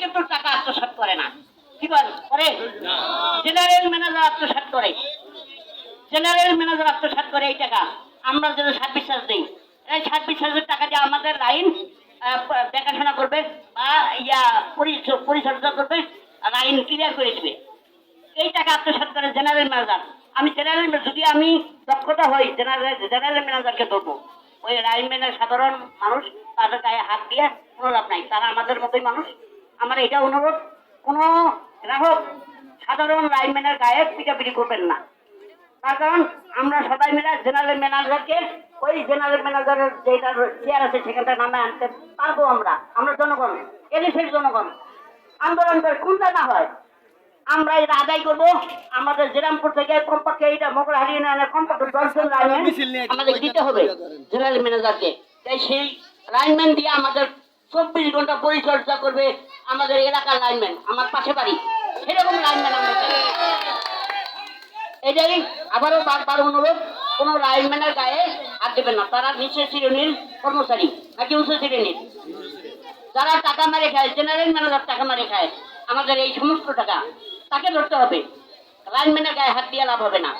কিন্তু টাকা আত্মসাৎ করে না। কি করে? জেনারেল ম্যানেজার আত্মসাৎ করে। জেনারেল ম্যানেজার আত্মসাৎ করে এই টাকা। আমরা যেন সার্ভিস চার্জ দিই। এই সার্ভিস চার্জের টাকা দিয়ে আমাদের লাইন দেখাশোনা করবে বা ইয়া পরিচর্যা করবে লাইন ক্লিয়ার করে দিবে। এই টাকা আত্মসাৎ করে জেনারেল ম্যানেজার আমি জেনারেল যদি আমি দক্ষতা হই জেনারেল জেনারেল ম্যানেজারকে ধরবো। ওই লাইনম্যানের সাধারণ মানুষ তাদের গায়ে হাত দিয়ে কোনো লাভ নাই। তারা আমাদের মতোই মানুষ। আমার এটা অনুরোধ কোনো গ্রাহক সাধারণ লাইনম্যানের গায়ে পিটাপিটি করবেন না। তার কারণ আমরা সবাই মিলে জেনারেল ম্যানেজারকে ওই জেনারেল ম্যানেজারের যেটা চেয়ার আছে সেখানটা নামে আনতে পারব আমরা আমরা জনগণ এদেশের জনগণ। আন্দোলন করে কোনটা না হয় আমরা এটা আদায় করব। আমাদের জেরামপুর থেকে কমপক্ষে এটা মোগল হারিয়ানা কমপক্ষে দশজন লাইনম্যান আমাদের দিতে হবে জেনারেল ম্যানেজারকে। তাই সেই লাইনম্যান দিয়ে আমাদের চব্বিশ ঘণ্টা পরিচর্যা করবে আমাদের এলাকার লাইনম্যান আমার পাশে বাড়ি। সেরকম লাইনম্যান আমরা এটাই আবারও বারবার অনুরোধ, কোনো লাইনম্যানের গায়ে হাত দেবেন না। তারা নিচে শ্রেণির কর্মচারী, নাকি উচ্চ শ্রেণির? যারা টাকা মারে খায় জেনারেল ম্যানেজার টাকা মারে খায়, আমাদের এই সমস্ত টাকা তাকে ধরতে হবে। লাইনম্যানের গায়ে হাত দিয়ে লাভ হবে না।